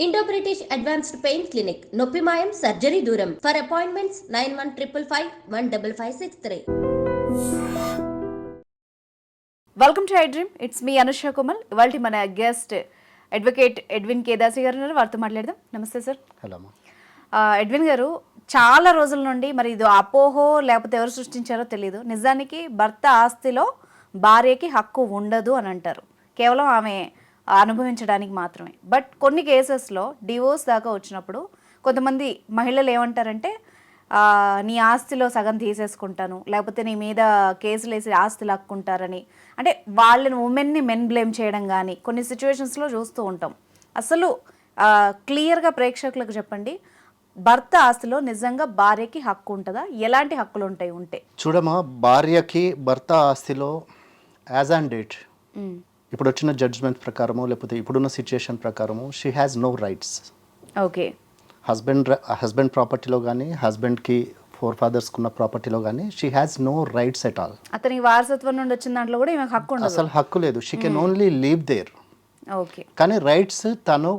Indo British advanced pain clinic నొప్పి మాయం surgery దూరం for appointments nine one triple five one double five six three welcome to I dream it's me Anusha Kumal ఇవాళ మన guest advocate Edwin Kedasi గారు ఉన్నారు. వారితో మాట్లాడదాం. నమస్తే సార్ హలో ఎడ్విన్ గారు చాలా రోజుల నుండి మరి ఇది అపోహో లేకపోతే ఎవరు సృష్టించారో తెలియదు నిజానికి భర్త ఆస్తిలో భార్యకి హక్కు ఉండదు అని అంటారు. కేవలం ఆమె అనుభవించడానికి మాత్రమే. బట్ కొన్ని కేసెస్లో డివోర్స్ దాకా వచ్చినప్పుడు కొంతమంది మహిళలు ఏమంటారంటే నీ ఆస్తిలో సగం తీసేసుకుంటాను లేకపోతే నీ మీద కేసులు వేసి ఆస్తి లాక్కుంటారని. అంటే వాళ్ళని ఉమెన్ని మెన్ బ్లేమ్ చేయడం కానీ కొన్ని సిచ్యువేషన్స్లో చూస్తూ ఉంటాం. అసలు క్లియర్గా ప్రేక్షకులకు చెప్పండి భర్త ఆస్తిలో నిజంగా భార్యకి హక్కు ఉంటుందా? ఎలాంటి హక్కులు ఉంటాయి? ఉంటే. చూడమ్మా భార్యకి భర్త ఆస్తిలో యాజ్ ఆన్ డేట్. ఇప్పుడు వచ్చిన జడ్జ్మెంట్ ప్రకారము లేకపోతే ఇప్పుడున్న సిచ్యుయేషన్ ప్రకారము she has no rights okay husband husband ప్రాపర్టీలో కానీ హస్బెండ్కి ఫోర్ ఫాదర్స్కి ఉన్న ప్రాపర్టీలో కానీ she has no rights at all అతనికి వారసత్వం నుండి వచ్చిన దాంట్లో కూడా ఈమెకు హక్కు ఉండదు. అసలు హక్కు లేదు. She can only leave there okay కానీ రైట్స్ తను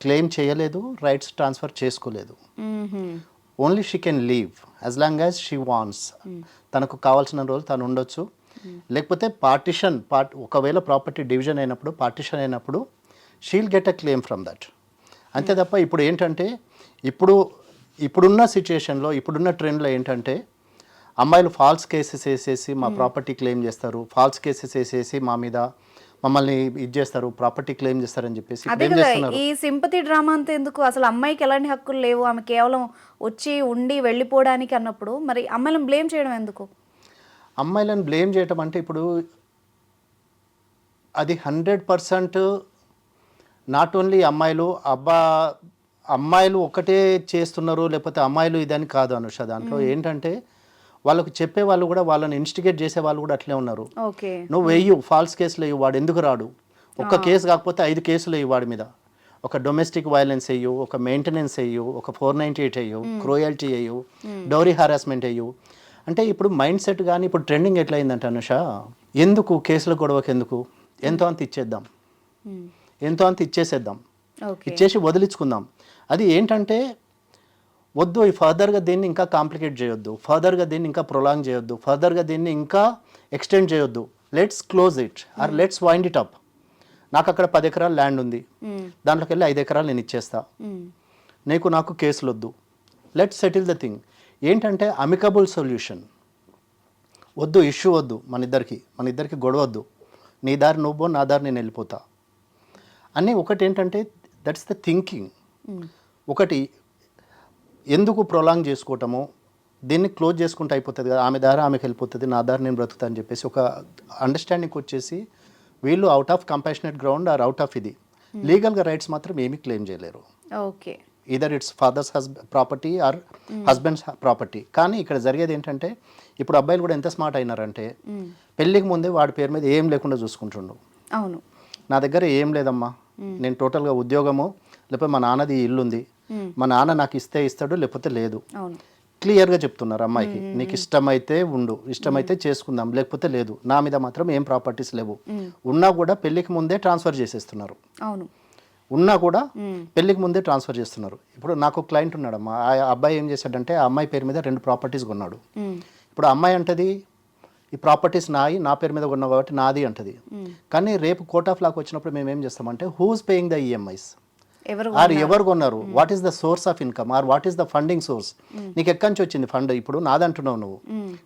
క్లెయిమ్ చేయలేదు రైట్స్ ట్రాన్స్ఫర్ చేసుకోలేదు. Only she can leave as long as she wants తనకు కావాల్సిన రోజులు తను ఉండొచ్చు. లేకపోతే పార్టిషన్ పార్ట్ ఒకవేళ ప్రాపర్టీ డివిజన్ అయినప్పుడు పార్టిషన్ అయినప్పుడు she'll get a claim from that అంతే తప్ప ఇప్పుడు ఏంటంటే ఇప్పుడు ఇప్పుడున్న సిచ్యుయేషన్లో ఇప్పుడున్న ట్రెండ్లో ఏంటంటే అమ్మాయిలు ఫాల్స్ కేసెస్ వేసేసి మా ప్రాపర్టీ క్లెయిమ్ చేస్తారు. ఫాల్స్ కేసెస్ వేసేసి మా మీద మమ్మల్ని ఇది చేస్తారు. ప్రాపర్టీ క్లెయిమ్ చేస్తారని చెప్పేసి ఈ సింపతి డ్రామా అంతా ఎందుకు? అసలు అమ్మాయికి ఎలాంటి హక్కులు లేవు? ఆమె కేవలం వచ్చి ఉండి వెళ్ళిపోవడానికి అన్నప్పుడు మరి అమ్మాయిలను బ్లేమ్ చేయడం ఎందుకు? అమ్మాయిలను బ్లేమ్ చేయటం అంటే ఇప్పుడు అది హండ్రెడ్ పర్సెంట్ నాట్ ఓన్లీ అమ్మాయిలు అబ్బా అమ్మాయిలు ఒకటే చేస్తున్నారు లేకపోతే అమ్మాయిలు ఇదని కాదు అనుష దాంట్లో. ఏంటంటే వాళ్ళకు చెప్పే వాళ్ళు కూడా వాళ్ళని ఇన్స్టిగేట్ చేసే వాళ్ళు కూడా అట్లే ఉన్నారు. నువ్వు వెయ్యు ఫాల్స్ కేసులు వేయు వాడు ఎందుకు రాడు? ఒక్క కేసు కాకపోతే ఐదు కేసులు వేయు వాడి మీద. ఒక డొమెస్టిక్ వైలెన్స్ వేయు ఒక మెయింటెనెన్స్ వేయు ఒక ఫోర్ నైంటీ ఎయిట్ వేయు క్రోయల్టీ వేయు డౌరీ హారాస్మెంట్ వేయు అంటే ఇప్పుడు మైండ్ సెట్ కానీ ఇప్పుడు ట్రెండింగ్ ఎట్లయిందంటే అనుష ఎందుకు కేసుల గొడవకి ఎందుకు ఎంతో అంత ఇచ్చేద్దాం. మ్మ్. ఎంతో అంత ఇచ్చేసేద్దాం. ఇచ్చేసి వదిలించుకుందాం. అది ఏంటంటే వద్దు ఈ ఫర్దర్గా దీన్ని ఇంకా కాంప్లికేట్ చేయొద్దు. ఫర్దర్గా దీన్ని ఇంకా ప్రొలాంగ్ చేయొద్దు. ఫర్దర్గా దీన్ని ఇంకా ఎక్స్టెండ్ చేయొద్దు. Let's close it or let's wind it up. నాకు అక్కడ పది ఎకరాల ల్యాండ్ ఉంది. మ్మ్. దాంట్లోకి వెళ్ళి ఐదు ఎకరాలు నేను ఇచ్చేస్తా. నీకు నాకు కేసులు వద్దు లెట్ సెటిల్ ద థింగ్. ఏంటంటే అమికబుల్ సొల్యూషన్. వద్దు ఇష్యూ వద్దు మన ఇద్దరికి మన ఇద్దరికి గొడవ వద్దు నీ దారి నువ్వు నా దారి నేను వెళ్ళిపోతా. అని ఒకటి ఏంటంటే దట్స్ ద థింకింగ్. ఒకటి ఎందుకు ప్రొలాంగ్ చేసుకోవటము దీన్ని క్లోజ్ చేసుకుంటే అయిపోతుంది కదా ఆమె దారి ఆమెకి వెళ్ళిపోతుంది నా దారి నేను బ్రతుకుతా అని చెప్పేసి ఒక అండర్స్టాండింగ్ వచ్చేసి వీళ్ళు out of compassionate ground or out of ఇది. లీగల్గా రైట్స్ మాత్రం ఏమీ క్లెయిమ్ చేయలేరు. Okay either it's father's husband property or husband's property కానీ ఇక్కడ జరిగేది ఏంటంటే ఇప్పుడు అబ్బాయిలు కూడా ఎంత స్మార్ట్ అయినారంటే. పెళ్ళికి ముందే వాడి పేరు మీద ఏం లేకుండా చూసుకుంటుండు. అవును. నా దగ్గర ఏం లేదమ్మా. నేను టోటల్గా ఉద్యోగము లేకపోతే మా నాన్నది ఇల్లు ఉంది. మా నాన్న నాకు ఇస్తే ఇస్తాడు లేకపోతే లేదు. క్లియర్గా చెప్తున్నారు అమ్మాయికి నీకు ఇష్టమైతే ఉండు ఇష్టమైతే చేసుకుందాం లేకపోతే లేదు. నా మీద మాత్రం ఏం ప్రాపర్టీస్ లేవు. ఉన్నా కూడా పెళ్ళికి ముందే ట్రాన్స్ఫర్ చేసేస్తున్నారు. అవును. ఉన్నా కూడా మ్మ్. పెళ్ళికి ముందే ట్రాన్స్ఫర్ చేస్తున్నారు. ఇప్పుడు నాకు క్లయింట్ ఉన్నాడమ్మా. ఆ అబ్బాయి ఏం చేశాడంటే ఆ అమ్మాయి పేరు మీద రెండు ప్రాపర్టీస్ కొన్నాడు. ఇప్పుడు ఆ అమ్మాయి అంటది ఈ ప్రాపర్టీస్ నాయి నా పేరు మీద కొన్నావు కాబట్టి నాది అంటది. కానీ రేపు కోర్ట్ ఆఫ్ లాక్ వచ్చినప్పుడు మేము ఏం చేస్తామంటే who's paying the EMIs or ఎవరు కొన్నారు? What is the source of income or what is the funding source నీకు ఎక్కడి నుంచి వచ్చింది ఫండ్ ఇప్పుడు నాదంటున్నావు నువ్వు.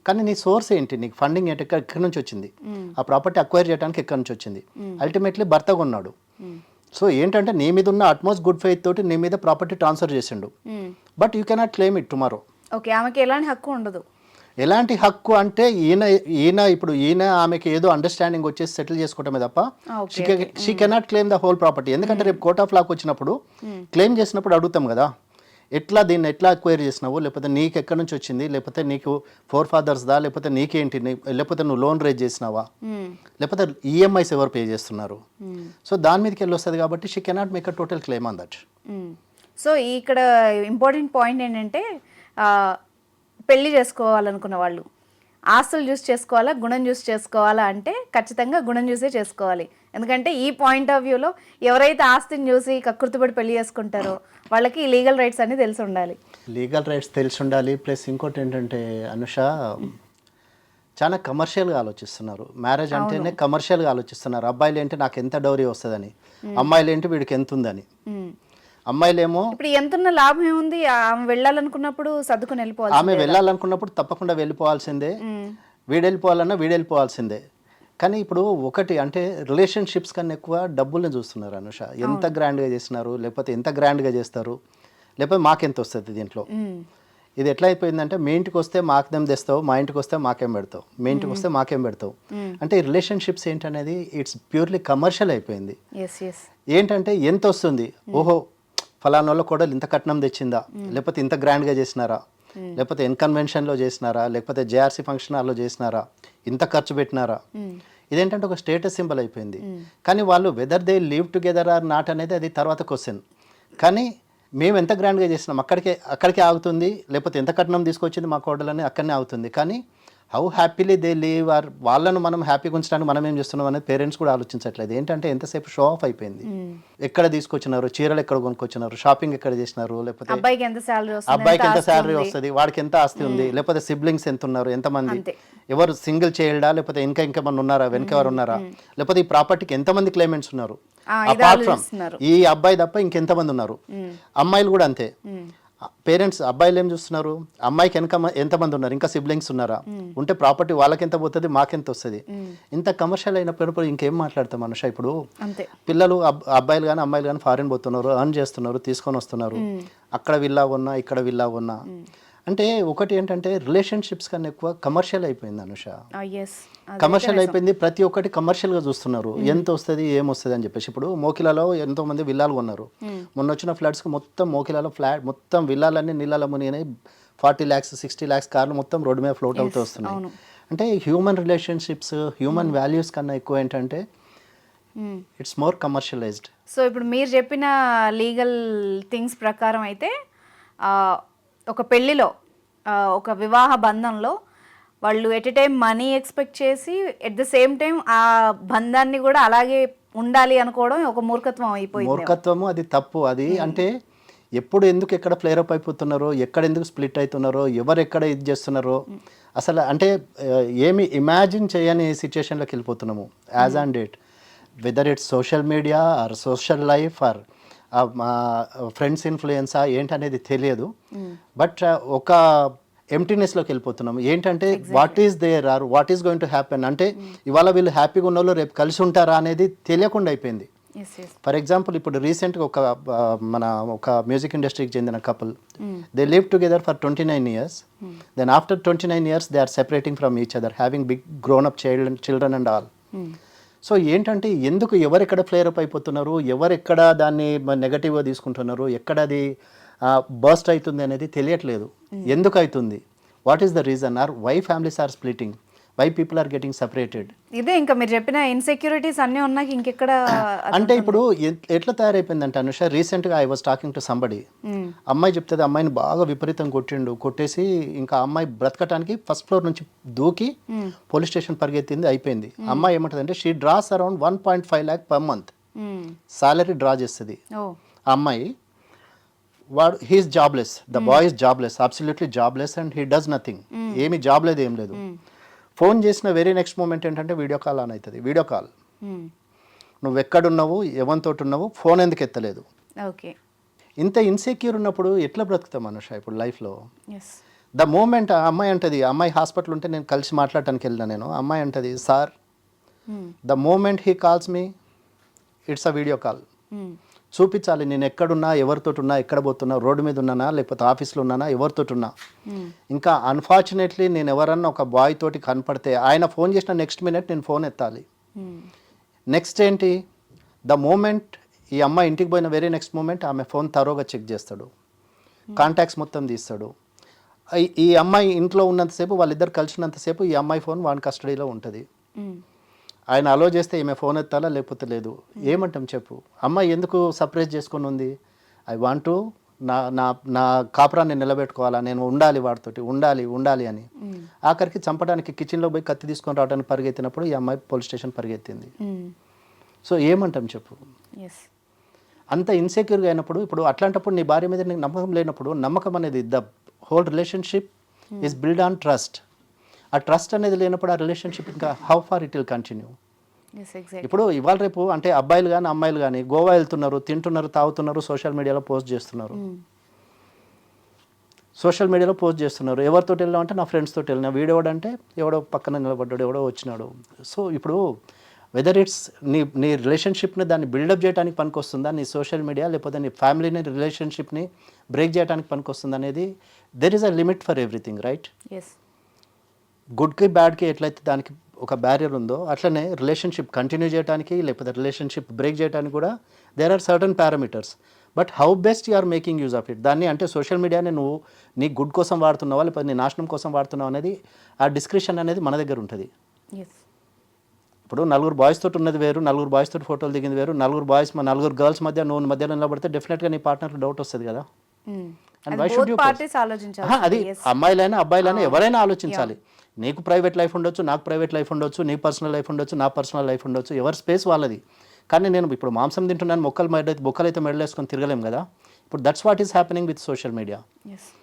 కానీ నీ సోర్స్ ఏంటి? నీకు ఫండింగ్ ఏంటి ఎక్కడ ఎక్కడి నుంచి వచ్చింది? ఆ ప్రాపర్టీ అక్వైర్ చేయడానికి ఎక్కడి నుంచి వచ్చింది? అల్టిమేట్లీ భర్త కొన్నాడు. సో ఏంటంటే నీ మీద ఉన్న అట్మోస్ట్ గుడ్ ఫెయిత్ తోటి నీ మీద ప్రాపర్టీ ట్రాన్స్ఫర్ చేసిండు. But you cannot claim it tomorrow okay ఆమెకి ఎలాంటి హక్కు ఉండదు. ఎలాంటి హక్కు అంటే ఈయన ఈయన ఇప్పుడు ఈయన ఆమెకి ఏదో అండర్స్టాండింగ్ వచ్చేసి సెటిల్ చేసుకోవటమే తప్ప she cannot claim the whole property ఎందుకంటే రేపు కోర్ట్ ఆఫ్ లాక్ వచ్చినప్పుడు క్లెయిమ్ చేసినప్పుడు అడుగుతాం కదా. ఎట్లా దీన్ని ఎట్లా అక్వైర్ చేసినావు? లేకపోతే నీకు ఎక్కడి నుంచి వచ్చింది? లేకపోతే నీకు ఫోర్ ఫాదర్స్దా లేకపోతే నీకేంటి? లేకపోతే నువ్వు లోన్ రేజ్ చేసినావా. లేకపోతే ఈఎంఐస్ ఎవరు పే చేస్తున్నారు. సో దాని మీదకి వెళ్ళి వస్తుంది కాబట్టి she cannot make a total claim on that. So ఇక్కడ ఇంపార్టెంట్ పాయింట్ ఏంటంటే పెళ్ళి చేసుకోవాలనుకున్న వాళ్ళు. ఆస్తులు చూస్ చేసుకోవాలా గుణం చూస్ చేసుకోవాలా అంటే ఖచ్చితంగా గుణం చూసే చేసుకోవాలి. ఎందుకంటే ఈ పాయింట్ ఆఫ్ వ్యూలో ఎవరైతే ఆస్తిని చూసి కక్కుర్తిపడి పెళ్ళి చేసుకుంటారో వాళ్ళకి లీగల్ రైట్స్ అన్ని తెలిసి ఉండాలి. లీగల్ రైట్స్ తెలిసి ఉండాలి ప్లస్ ఇంకోటి ఏంటంటే అనుష చాలా కమర్షియల్గా ఆలోచిస్తున్నారు. మ్యారేజ్ అంటేనే కమర్షియల్గా ఆలోచిస్తున్నారు. అబ్బాయిలు ఏంటి నాకు ఎంత డౌరీ వస్తుందని? అమ్మాయిలు ఏంటి వీడికి ఎంత ఉందని. అమ్మాయిలేమో ఇప్పుడు ఎంతున్న లాభం ఏముంది? ఆమె వెళ్ళాలనుకున్నప్పుడు సర్దుకుని వెళ్ళిపోవాలి ఆమె వెళ్ళాలనుకున్నప్పుడు తప్పకుండా వెళ్ళిపోవాల్సిందే. వీడు వెళ్ళిపోవాలన్నా వీడు వెళ్ళిపోవాల్సిందే కానీ ఇప్పుడు ఒకటి అంటే రిలేషన్షిప్స్ కన్నా ఎక్కువ డబ్బుల్ని చూస్తున్నారు అనుష. ఎంత గ్రాండ్గా చేస్తున్నారు? లేకపోతే ఎంత గ్రాండ్గా చేస్తారు? లేకపోతే మాకెంత వస్తుంది దీంట్లో. ఇది ఎట్లా అయిపోయిందంటే మీ ఇంటికి వస్తే మాకేం తెస్తావు మా ఇంటికి వస్తే మాకేం పెడతావు మీ ఇంటికి వస్తే మాకేం పెడతావు. అంటే రిలేషన్షిప్స్ ఏంటనేది ఇట్స్ ప్యూర్లీ కమర్షియల్ అయిపోయింది. ఏంటంటే ఎంత వస్తుంది ఓహో ఫలానా వాళ్ళ కోడలు ఇంత కట్నం తెచ్చిందా? లేకపోతే ఇంత గ్రాండ్గా చేసినారా? లేకపోతే ఎన్కన్వెన్షన్లో చేసినారా? లేకపోతే జేఆర్సీ ఫంక్షన్ హాల్లో చేసినారా? ఇంత ఖర్చు పెట్టినారా? ఇదేంటంటే ఒక స్టేటస్ సింబల్ అయిపోయింది. కానీ వాళ్ళు whether they live together or not అనేది అది తర్వాత క్వశ్చన్ కానీ మేము ఎంత గ్రాండ్గా చేసినాం? అక్కడికే అక్కడికే ఆగుతుంది? లేకపోతే ఎంత కట్నం తీసుకొచ్చింది మా కోడలని? అక్కడనే ఆగుతుంది. కానీ how happily they live or వాళ్ళను మనం హ్యాపీగా ఉంచడానికి మనం ఏం చేస్తున్నాం అనేది పేరెంట్స్ కూడా ఆలోచించట్లేదు. ఏంటంటే ఎంతసేపు షో ఆఫ్ అయిపోయింది? ఎక్కడ తీసుకొచ్చినారు? చీరలు ఎక్కడ కొనుక్కొచ్చినారు? షాపింగ్ ఎక్కడ చేసినారు? లేకపోతే అబ్బాయికి ఎంత శాలరీ వస్తుంది? వాడికి ఎంత ఆస్తి ఉంది? లేకపోతే సిబ్లింగ్స్ ఎంత ఉన్నారు ఎంతమంది. ఎవరు సింగిల్ చైల్డా లేకపోతే ఇంకా ఇంకా మంది ఉన్నారా? వెనక ఎవరు ఉన్నారా? లేకపోతే ఈ ప్రాపర్టీకి ఎంతమంది క్లైమెంట్స్ ఉన్నారు? Apart from. ఈ అబ్బాయి తప్ప ఇంకెంతమంది ఉన్నారు? అమ్మాయిలు కూడా అంతే. పేరెంట్స్ అబ్బాయిలు ఏం చూస్తున్నారు? అమ్మాయికి వెనక ఎంతమంది ఉన్నారు? ఇంకా సిబ్లింగ్స్ ఉన్నారా? ఉంటే ప్రాపర్టీ వాళ్ళకి ఎంత పోతుంది? మాకెంత వస్తుంది? ఇంత కమర్షియల్ అయినప్పుడు ఇంకేం మాట్లాడతాం మనుష ఇప్పుడు? పిల్లలు అబ్- అబ్బాయిలు కానీ అమ్మాయిలు కానీ ఫారిన్ పోతున్నారు అర్న్ చేస్తున్నారు తీసుకొని వస్తున్నారు. అక్కడ విల్లా ఉన్నా ఇక్కడ విల్లా ఉన్నా. అంటే ఒకటి ఏంటంటే రిలేషన్షిప్స్ కన్నా ఎక్కువ కమర్షియల్ అయిపోయింది అనుష. కమర్షియల్ అయిపోయింది ప్రతి ఒక్కటి కమర్షియల్గా చూస్తున్నారు. ఎంత వస్తుంది ఏం వస్తుంది అని చెప్పేసి. ఇప్పుడు మోకిలాలో ఎంతో మంది విల్లాలు కొన్నారు. మొన్న వచ్చిన ఫ్లడ్స్కి మొత్తం మోకిలాలో ఫ్లాట్ మొత్తం విల్లాలన్నీ నీళ్ళలో మునిగినాయి. ఫార్టీ ల్యాక్స్ సిక్స్టీ ల్యాక్స్ కార్లు మొత్తం రోడ్డు మీద ఫ్లోట్ అవుతూ వస్తున్నాయి. అంటే హ్యూమన్ రిలేషన్షిప్స్ హ్యూమన్ వాల్యూస్ కన్నా ఎక్కువ ఏంటంటే ఇట్స్ మోర్ కమర్షియలైజ్డ్ సో ఇప్పుడు మీరు చెప్పిన లీగల్ థింగ్స్ ప్రకారం అయితే ఒక పెళ్ళిలో ఒక వివాహ బంధంలో వాళ్ళు at a time money expect చేసి ఎట్ ద సేమ్ టైం ఆ బంధాన్ని కూడా అలాగే ఉండాలి అనుకోవడం ఒక మూర్ఖత్వం అయిపోయింది. మూర్ఖత్వము అది తప్పు. అది అంటే ఎప్పుడు ఎందుకు ఎక్కడ ఫ్లేరప్ అయిపోతున్నారో ఎక్కడ ఎందుకు స్ప్లిట్ అవుతున్నారో ఎవరు ఎక్కడ ఇది చేస్తున్నారో అసలు అంటే ఏమి ఇమాజిన్ చేయని సిచ్యుయేషన్లోకి వెళ్ళిపోతున్నాము. As on date whether it's social media or social life or friends influence ఏంటనేది తెలియదు. బట్ ఒక ఎంటీనెస్లోకి వెళ్ళిపోతున్నాము ఏంటంటే what is there or what is going to happen అంటే ఇవాళ వీళ్ళు హ్యాపీగా ఉన్న వాళ్ళు రేపు కలిసి ఉంటారా అనేది తెలియకుండా అయిపోయింది. ఫర్ ఎగ్జాంపుల్ ఇప్పుడు రీసెంట్గా ఒక మన ఒక మ్యూజిక్ ఇండస్ట్రీకి చెందిన couple they live together for twenty nine years then after twenty nine years they are separating from each other having big grown up child children and all so ఏంటంటే ఎందుకు ఎవరెక్కడ flare up అయిపోతున్నారు ఎవరెక్కడ దాన్ని నెగటివ్గా తీసుకుంటున్నారు ఎక్కడ అది బర్స్ట్ అవుతుంది అనేది తెలియట్లేదు. ఎందుకు అవుతుంది? What is the reason or why families are splitting why people are getting separated ఇదే ఇంకా మీరు చెప్పిన ఇన్సెక్యూరిటీస్ అన్నీ ఉన్నాక ఇంకెక్కడ అంటే ఇప్పుడు ఎట్లా తయారైపోయిందంటే అనుష రీసెంట్గా I was talking to somebody అమ్మాయి చెప్తుంది అమ్మాయిని బాగా విపరీతం కొట్టిండు కొట్టేసి ఇంకా అమ్మాయి బ్రతకటానికి ఫస్ట్ ఫ్లోర్ నుంచి దూకి పోలీస్ స్టేషన్ పరిగెత్తింది అయిపోయింది. అమ్మాయి ఏమంటుంది she draws around one point five lakh per month. Salary draw చేస్తుంది. అమ్మాయి వాడు he's jobless the boy is jobless absolutely jobless and he does nothing ఏమి జాబ్ లేదు ఏం లేదు. ఫోన్ చేసిన వెరీ నెక్స్ట్ మూమెంట్ ఏంటంటే వీడియో కాల్ ఆన్ అవుతుంది. వీడియో కాల్ మ్మ్. నువ్వు ఎక్కడున్నావు ఎవరితో ఉన్నావు ఫోన్ ఎందుకు ఎత్తలేదు? ఓకే ఇంత ఇన్సెక్యూర్ ఉన్నప్పుడు ఎట్లా బ్రతుకుతాం అనుష ఇప్పుడు లైఫ్లో ద మూమెంట్ ఆ అమ్మాయి అంటది అమ్మాయి హాస్పిటల్ ఉంటే నేను కలిసి మాట్లాడటానికి వెళ్ళినా నేను. అమ్మాయి అంటది sir. The moment he calls me it's a video call. చూపించాలి నేను ఎక్కడున్నా ఎవరితో ఉన్నా ఎక్కడ పోతున్నా రోడ్డు మీద ఉన్నానా లేకపోతే ఆఫీస్లో ఉన్నానా ఎవరితో ఉన్నా. మ్మ్. ఇంకా అన్ఫార్చునేట్లీ నేను ఎవరన్నా ఒక బాయ్ తోటి కనపడితే ఆయన ఫోన్ చేసిన నెక్స్ట్ మినిట్ నేను ఫోన్ ఎత్తాలి. నెక్స్ట్ ఏంటి? ద మూమెంట్ ఈ అమ్మాయి ఇంటికి పోయిన వెరీ నెక్స్ట్ మూమెంట్ ఆమె ఫోన్ తరోగా చెక్ చేస్తాడు. కాంటాక్ట్స్ మొత్తం తీస్తాడు. ఈ- అమ్మాయి ఇంట్లో ఉన్నంతసేపు వాళ్ళిద్దరు కలిసినంతసేపు ఈ అమ్మాయి ఫోన్ వాని కస్టడీలో ఉంటుంది. ఆయన అలో చేస్తే ఈమె ఫోన్ ఎత్తాలా? లేకపోతే లేదు. ఏమంటాం చెప్పు? అమ్మాయి ఎందుకు సర్ప్రైజ్ చేసుకొని ఉంది? ఐ వాంట్ టు నా నా నా కాపురాన్ని నిలబెట్టుకోవాలా? నేను ఉండాలి వాడితోటి. ఉండాలి ఉండాలి అని. ఆఖరికి చంపడానికి కిచెన్లో పోయి కత్తి తీసుకొని రావడానికి పరిగెత్తినప్పుడు ఈ అమ్మాయి పోలీస్ స్టేషన్ పరిగెత్తింది. సో ఏమంటాం చెప్పు? అంత ఇన్సెక్యూర్గా అయినప్పుడు ఇప్పుడు అట్లాంటప్పుడు నీ భార్య మీద నీకు నమ్మకం లేనప్పుడు నమ్మకం అనేది the whole relationship is build on trust ఆ ట్రస్ట్ అనేది లేనప్పుడు ఆ రిలేషన్షిప్ ఇంకా how far it will continue ఇప్పుడు ఇవాళ రేపు అంటే అబ్బాయిలు కానీ అమ్మాయిలు కానీ గోవా వెళ్తున్నారు తింటున్నారు తాగుతున్నారు సోషల్ మీడియాలో పోస్ట్ చేస్తున్నారు. సోషల్ మీడియాలో పోస్ట్ చేస్తున్నారు. ఎవరితో వెళ్ళాం అంటే నా ఫ్రెండ్స్ తోటి వెళ్ళినా. వీడెవడంటే ఎవడో పక్కన నిలబడ్డాడు ఎవడో వచ్చినాడు. సో ఇప్పుడు వెదర్ ఇట్స్ నీ నీ రిలేషన్షిప్ని దాన్ని బిల్డప్ చేయడానికి పనికొస్తుందా? నీ సోషల్ మీడియా లేకపోతే నీ ఫ్యామిలీని రిలేషన్షిప్ని బ్రేక్ చేయడానికి పనికొస్తుంది అనేది there is a limit for everything right yes గుడ్కి బ్యాడ్కి ఎట్లయితే దానికి ఒక బ్యారియర్ ఉందో అట్లనే రిలేషన్షిప్ కంటిన్యూ చేయడానికి లేకపోతే రిలేషన్షిప్ బ్రేక్ చేయడానికి కూడా there are certain parameters but how best you are making use of it దాన్ని అంటే సోషల్ మీడియాని నువ్వు నీ గుడ్ కోసం వాడుతున్నావా లేకపోతే నీ నాశనం కోసం వాడుతున్నావు అనేది ఆ డిస్క్రిప్షన్ అనేది మన దగ్గర ఉంటుంది. ఇప్పుడు నలుగురు బాయ్స్ తోటి ఉన్నది వేరు నలుగురు బాయ్స్ తోటి ఫోటోలు దిగింది వేరు నలుగురు బాయ్స్ నలుగురు గర్ల్స్ మధ్య నువ్వు మధ్యలో నిలబడితే డెఫినెట్గా నీ పార్ట్నర్కి డౌట్ వస్తుంది కదా. ఆహా, ఆలోచించాలి. అది అమ్మాయిలైనా అబ్బాయిలైనా ఎవరైనా ఆలోచించాలి. నీకు ప్రైవేట్ లైఫ్ ఉండొచ్చు నాకు ప్రైవేట్ లైఫ్ ఉండొచ్చు నీ పర్సనల్ లైఫ్ ఉండొచ్చు నా పర్సనల్ లైఫ్ ఉండొచ్చు ఎవరి స్పేస్ వాళ్ళది. కానీ నేను ఇప్పుడు మాంసం తింటున్నాను మొక్కలు మెడ బొక్కలు అయితే మెడలేసుకొని తిరగలేం కదా. ఇప్పుడు that's what is happening with social media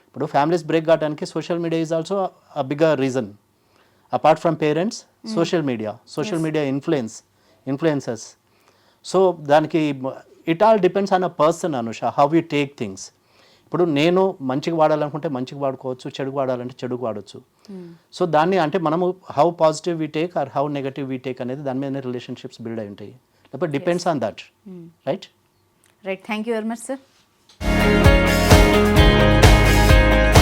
ఇప్పుడు ఫ్యామిలీస్ బ్రేక్ కావడానికి social media is also a bigger reason apart from parents social media social media influence influences so దానికి it all depends on a person Anusha how you take things ఇప్పుడు నేను మంచిగా వాడాలనుకుంటే మంచిగా వాడుకోవచ్చు చెడుకు వాడాలంటే చెడుకు వాడచ్చు. సో దాన్ని అంటే మనము how positive we take or how negative we take అనేది దాని మీద రిలేషన్షిప్స్ బిల్డ్ అయి ఉంటాయి. లేకపోతే depends on that right right thank you very much sir